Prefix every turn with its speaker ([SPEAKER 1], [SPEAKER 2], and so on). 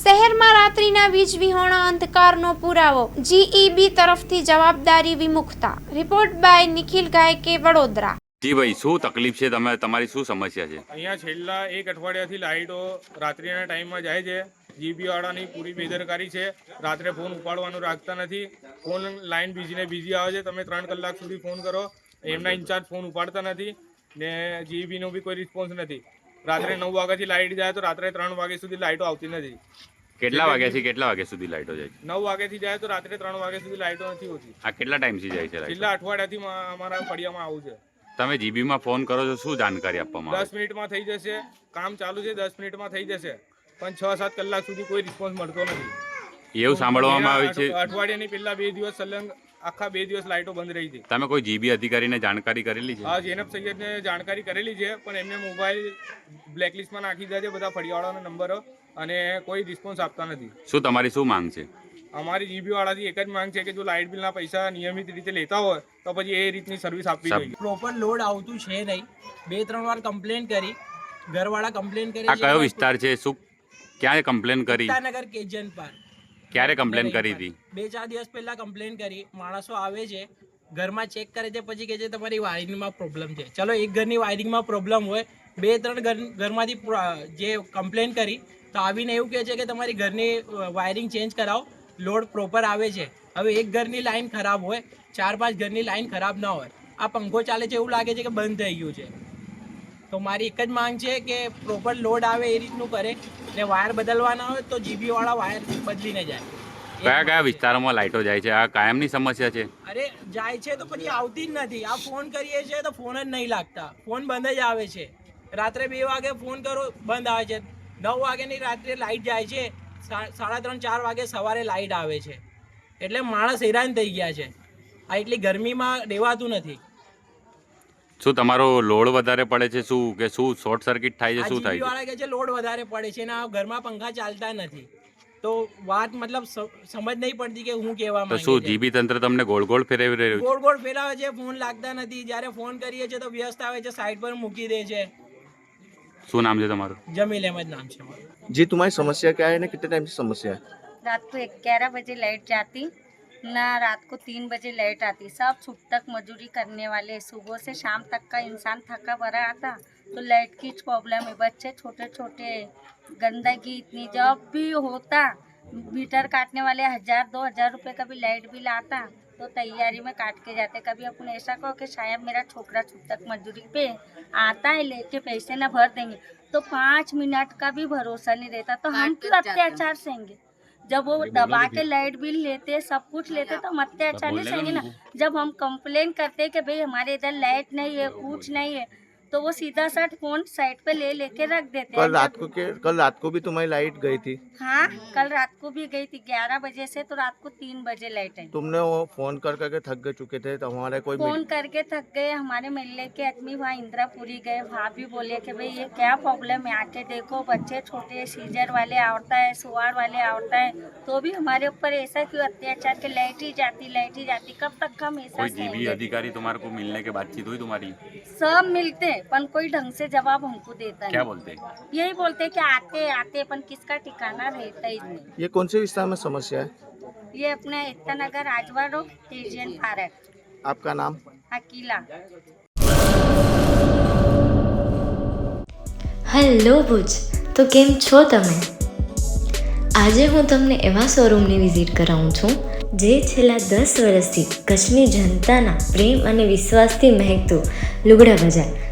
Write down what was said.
[SPEAKER 1] શહેરમાં રાત્રિના વીજ વિહોણા અંધકારનો પુરાવો જીઈબી તરફથી જવાબદારી વિમુખતા. રિપોર્ટ બાય નિખિલ ગાયકે વડોદરા.
[SPEAKER 2] જી ભાઈ શું તકલીફ છે તમે તમારી શું સમસ્યા છે?
[SPEAKER 3] અહીંયા છેલ્લા એક અઠવાડિયાથી લાઇટો રાત્રિના ટાઈમમાં જાય છે. જીબી વાળાની પૂરી બેદરકારી છે. રાત્રે ફોન ઉપાડવાનું રાખતા નથી. ફોન લાઈન બીજીને બીજી આવે છે. તમે ત્રણ કલાક સુધી ફોન કરો. એમના ઇન્ચાર્જ ફોન ઉપાડતા નથી ને જીબીનો બી કોઈ રિસ્પોન્સ નથી. રાત્રે નવ વાગ્યાથી લાઇટ જાય તો રાત્રે ત્રણ વાગ્યા સુધી લાઇટો આવતી નથી.
[SPEAKER 2] કેટલા વાગ્યાથી કેટલા વાગ્યા સુધી લાઇટો જાય છે?
[SPEAKER 3] નવ વાગ્યાથી જાય તો રાત્રે ત્રણ વાગ્યા સુધી લાઇટો નથી હોતી.
[SPEAKER 2] આ કેટલા ટાઈમથી જાય છે
[SPEAKER 3] છેલ્લા અઠવાડિયાથી અમારા ફળિયામાં આવું છે.
[SPEAKER 2] તમે જીબીમાં ફોન કરો છો શું જાણકારી આપવામાં
[SPEAKER 3] દસ મિનિટમાં થઈ જશે કામ ચાલુ છે દસ મિનિટમાં થઈ જશે પણ છ સાત કલાક સુધી કોઈ રિસ્પોન્સ મળતો નથી.
[SPEAKER 2] એવું સાંભળવામાં આવે છે?
[SPEAKER 3] અઠવાડિયાની પહેલા બે દિવસ સલંગ આખા બે દિવસ લાઇટો બંધ રહી હતી
[SPEAKER 2] તમે કોઈ જીબી અધિકારીને જાણકારી કરેલી છે?
[SPEAKER 3] હા જેનબ સૈયદને જાણકારી કરેલી છે પણ એમને મોબાઈલ બ્લેકલિસ્ટમાં નાખી દીધા છે બધા ફળિયાવાળાના નંબરો અને કોઈ રિસ્પોન્સ આપતા નથી.
[SPEAKER 2] શું તમારી શું માંગ છે?
[SPEAKER 3] અમારી જીબી વાળાથી એક જ માંગ છે કે જો લાઇટ બિલના પૈસા નિયમિત રીતે લેતા હોય તો પછી એ રીતની સર્વિસ આપવી જોઈએ.
[SPEAKER 4] પ્રોપર લોડ આવતું છે નહીં. બે ત્રણ વાર કમ્પ્લેન કરી ઘરવાળા કમ્પ્લેન કરી
[SPEAKER 2] આ કયો વિસ્તાર છે? શું ક્યાં કમ્પ્લેન કરી?
[SPEAKER 4] નગર કેજન પાર્ક
[SPEAKER 2] ક્યારે કમ્પ્લેન કરી હતી?
[SPEAKER 4] બે ચાર દિવસ પહેલા કમ્પ્લેન કરી. માણસો આવે છે ઘરમાં ચેક કરે છે પછી કહે છે તમારી વાયરિંગમાં પ્રોબ્લેમ છે. ચલો એક ઘરની વાયરિંગમાં પ્રોબ્લેમ હોય બે ત્રણ ઘર ઘરમાંથી જે કમ્પ્લેન કરી તો આવીને એવું કહે છે કે તમારી ઘરની વાયરિંગ ચેન્જ કરાવો લોડ પ્રોપર આવે છે. હવે એક ઘરની લાઇન ખરાબ હોય ચાર પાંચ ઘરની લાઈન ખરાબ ના હોય આ પંખો ચાલે છે એવું લાગે છે કે બંધ થઈ ગયું છે. તો મારી એક જ માંગ છે કે પ્રોપર લોડ આવે એ રીતનું કરે ને વાયર બદલવાના હોય તો જીબી વાળા વાયર બદલીને જાય.
[SPEAKER 2] કયા કયા વિસ્તારોમાં લાઇટો જાય છે? આ કાયમની સમસ્યા છે?
[SPEAKER 4] અરે જાય છે તો પછી આવતી જ નથી. આ ફોન કરીએ છીએ તો ફોન જ નહીં લાગતા. ફોન બંધ જ આવે છે. રાત્રે બે વાગે ફોન કરો બંધ આવે છે. નવ વાગ્યાની રાત્રે લાઇટ જાય છે. સાડા ત્રણ ચાર વાગે સવારે લાઇટ આવે છે. એટલે માણસ હેરાન થઈ ગયા છે. આ એટલી ગરમીમાં રહેવાતું નથી.
[SPEAKER 2] શું તમારો લોડ વધારે પડે છે શું કે શું શોર્ટ સર્કિટ થાય છે
[SPEAKER 4] આ
[SPEAKER 2] શું
[SPEAKER 4] જીબી
[SPEAKER 2] થાય છે
[SPEAKER 4] વાળા કહે છે લોડ વધારે પડે છે ને આ ઘરમાં પંખા ચાલતા નથી તો વાત મતલબ સ- સમજ નહીં પડતી કે હું કહેવા
[SPEAKER 2] તો
[SPEAKER 4] માંગે
[SPEAKER 2] શું
[SPEAKER 4] છે.
[SPEAKER 2] જીબી તંત્ર તમને ગોળ ગોળ ફેરવી રહ્યું છે
[SPEAKER 4] ગોળ ગોળ ફેરાવે છે ફોન લાગતા નથી જ્યારે ફોન કરીએ છીએ તો વ્યસ્ત આવે છે સાઈડ પર મૂકી દે છે
[SPEAKER 2] શું નામ છે તમારું
[SPEAKER 4] જમીલ અહેમદ નામ છે મારું
[SPEAKER 5] जी तुम्हारी समस्या क्या है ना कितने टाइम से समस्या है
[SPEAKER 6] रात को ग्यारह बजे लाइट जाती ना रात को तीन बजे लाइट आती। सब छुट तक मजदूरी करने वाले। सुबह से शाम तक का इंसान थका भरा आता। तो लाइट की प्रॉब्लम है। बच्चे छोटे छोटे गंदगी इतनी जब भी होता मीटर काटने वाले हज़ार दो हज़ार रुपये का भी लाइट बिल आता तो तैयारी में काट के जाते। कभी अपन ऐसा कहो कि शायद मेरा छोकरा छुट तक मजदूरी पे आता है लेके पैसे ना भर देंगे। तो पाँच मिनट का भी भरोसा नहीं रहता। तो हम क्यों अत्याचार सहेंगे? जब वो दबा के लाइट बिल लेते सब कुछ लेते तो हम अत्याचार नहीं सहेंगे ना जब हम कंप्लेन करते कि भाई हमारे इधर लाइट नहीं है कुछ नहीं है तो वो सीधा सा फ़ोन साइड पे ले लेके रख देते हैं
[SPEAKER 5] कल रात को के कल रात को भी तुम्हारी लाइट गई थी।
[SPEAKER 6] हाँ कल रात को भी गई थी ग्यारह बजे से तो रात को तीन बजे लाइट आई।
[SPEAKER 5] तुमने वो फ़ोन कर करके थक गए चुके थे तो हमारे कोई
[SPEAKER 6] फ़ोन
[SPEAKER 5] मिल-
[SPEAKER 6] करके थक गए हमारे मिलने के आदमी वहाँ इंदिरापुरी गए भाभी बोले की भाई ये क्या प्रॉब्लम है आके देखो बच्चे छोटे सीजर वाले आवता है सुवार वाले आवता है तो भी हमारे ऊपर ऐसा क्यों अत्याचार के लाइट ही जाती लाइट ही जाती कब तक हम ऐसा?
[SPEAKER 2] अधिकारी तुम्हारे को मिलने के बातचीत हुई तुम्हारी?
[SPEAKER 6] सब मिलते हैं, पर कोई ढंग से जवाब हमको देता
[SPEAKER 2] क्या
[SPEAKER 6] नहीं
[SPEAKER 2] बोलते
[SPEAKER 6] यही बोलते हैं कि आते आते अपन किसका ठिकाना रहता ही नहीं
[SPEAKER 5] ये कौन से विस्तार में समस्या है
[SPEAKER 6] ये अपने Ekta Nagar Ajwa road Asian park
[SPEAKER 5] आपका नाम
[SPEAKER 6] अकीला
[SPEAKER 7] હેલો ભુજ તો કેમ છો તમે આજે હું તમને એવા શોરૂમની વિઝિટ કરાવું છું જે છેલ્લા દસ વર્ષથી કચ્છની જનતાના પ્રેમ અને વિશ્વાસથી મહેકતું લુગડા બજાર